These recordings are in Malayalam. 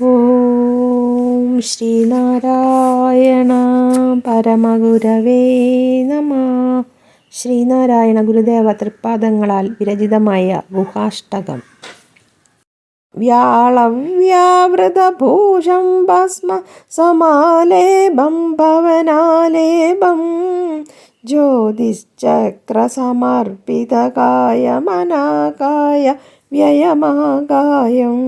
ഓം ശ്രീനാരായണ പരമഗുരവേ നമ. ശ്രീനാരായണ ഗുരുദേവ തൃപ്പാദങ്ങളാൽ വിരചിതമായ ഗുഹാഷ്ടകം. വ്യാളവ്യാവൃതഭൂഷം ഭസ്മ സമാലേപം ഭവനാലേപം ജ്യോതിശ്ചക്രസമർപ്പിതകായമനാകായ വ്യയമാകായം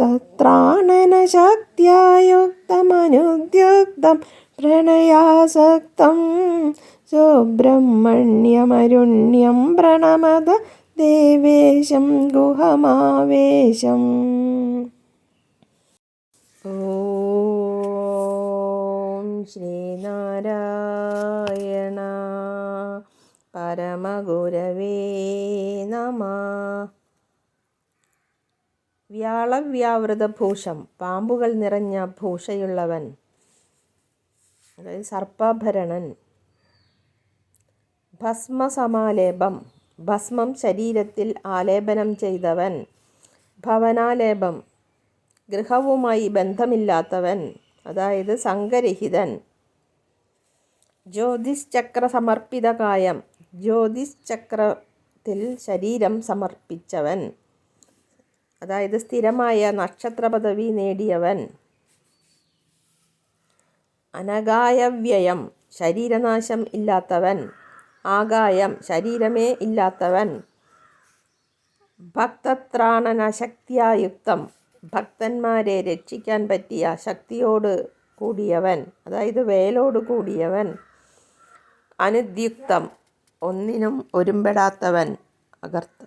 ഭക്തത്രാണനശക്തിയായുക്തമനുദ്യുക്തം പ്രണയാസക്തം. സുബ്രഹ്മണ്യമരുണ്യം പ്രണമത ദേവേശം ഗുഹമാവേശം. ഓം ശ്രീനാരായണ പരമഗുരവേ നമ. വ്യാളവ്യാവൃതഭൂഷം പാമ്പുകൾ നിറഞ്ഞ ഭൂഷയുള്ളവൻ. അതായത് സർപ്പഭരണൻ. ഭസ്മസമാലേപം ഭസ്മം ശരീരത്തിൽ ആലേപനം ചെയ്തവൻ. ഭവനാലേപം ഗൃഹവുമായി ബന്ധമില്ലാത്തവൻ. അതായത് സംഘരഹിതൻ. ജ്യോതിശ്ചക്ര സമർപ്പിതകായം ജ്യോതിശ്ചക്രത്തിൽ ശരീരം സമർപ്പിച്ചവൻ. അതായത് സ്ഥിരമായ നക്ഷത്ര പദവി നേടിയവൻ. അനഗായവ്യയം ശരീരനാശം ഇല്ലാത്തവൻ. ആകായം ശരീരമേ ഇല്ലാത്തവൻ. ഭക്തത്രാണനശക്തിയായുക്തം. ഭക്തന്മാരെ രക്ഷിക്കാൻ പറ്റിയ ശക്തിയോട് കൂടിയവൻ. അതായത് വേലോട് കൂടിയവൻ. അനുദ്യുക്തം ഒന്നിനും ഒരുമ്പെടാത്തവൻ. അകർത്ത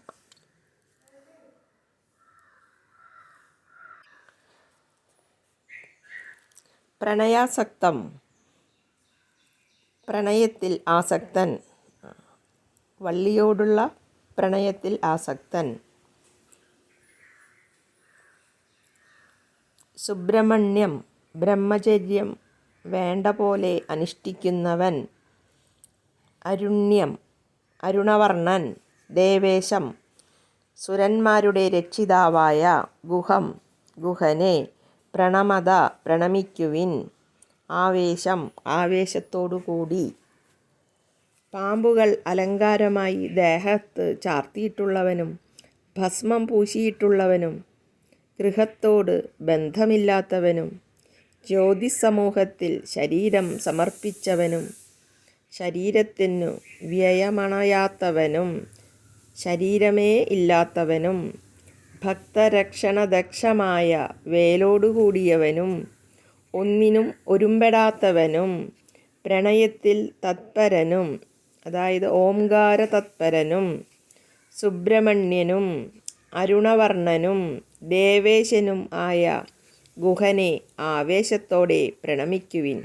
പ്രണയാസക്തം. പ്രണയത്തിൽ ആസക്തൻ. വള്ളിയോടുള്ള പ്രണയത്തിൽ ആസക്തൻ. സുബ്രഹ്മണ്യം ബ്രഹ്മചര്യം വേണ്ട പോലെ അനുഷ്ഠിക്കുന്നവൻ. അരുണ്യം അരുണവർണൻ. ദേവേശം സുരന്മാരുടെ രക്ഷിതാവായ ഗുഹം ഗുഹനെ. പ്രണമത പ്രണമിക്കുവിൻ. ആവേശം ആവേശത്തോടുകൂടി. പാമ്പുകൾ അലങ്കാരമായി ദേഹത്ത് ചാർത്തിയിട്ടുള്ളവനും ഭസ്മം പൂശിയിട്ടുള്ളവനും ഗൃഹത്തോട് ബന്ധമില്ലാത്തവനും ജ്യോതിസമൂഹത്തിൽ ശരീരം സമർപ്പിച്ചവനും ശരീരത്തിനു വ്യയമണയാത്തവനും ശരീരമേ ഇല്ലാത്തവനും ഭക്തരക്ഷണദക്ഷമായ വേലോടുകൂടിയവനും ഒന്നിനും ഒരുമ്പെടാത്തവനും പ്രണയത്തിൽ തത്പരനും അതായത് ഓംകാര തത്പരനും സുബ്രഹ്മണ്യനും അരുണവർണനും ദേവേശനും ആയ ഗുഹനെ ആവേശത്തോടെ പ്രണമിക്കുവിൻ.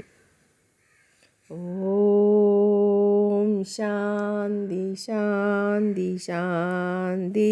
ഓം ശാന്തി ശാന്തി ശാന്തി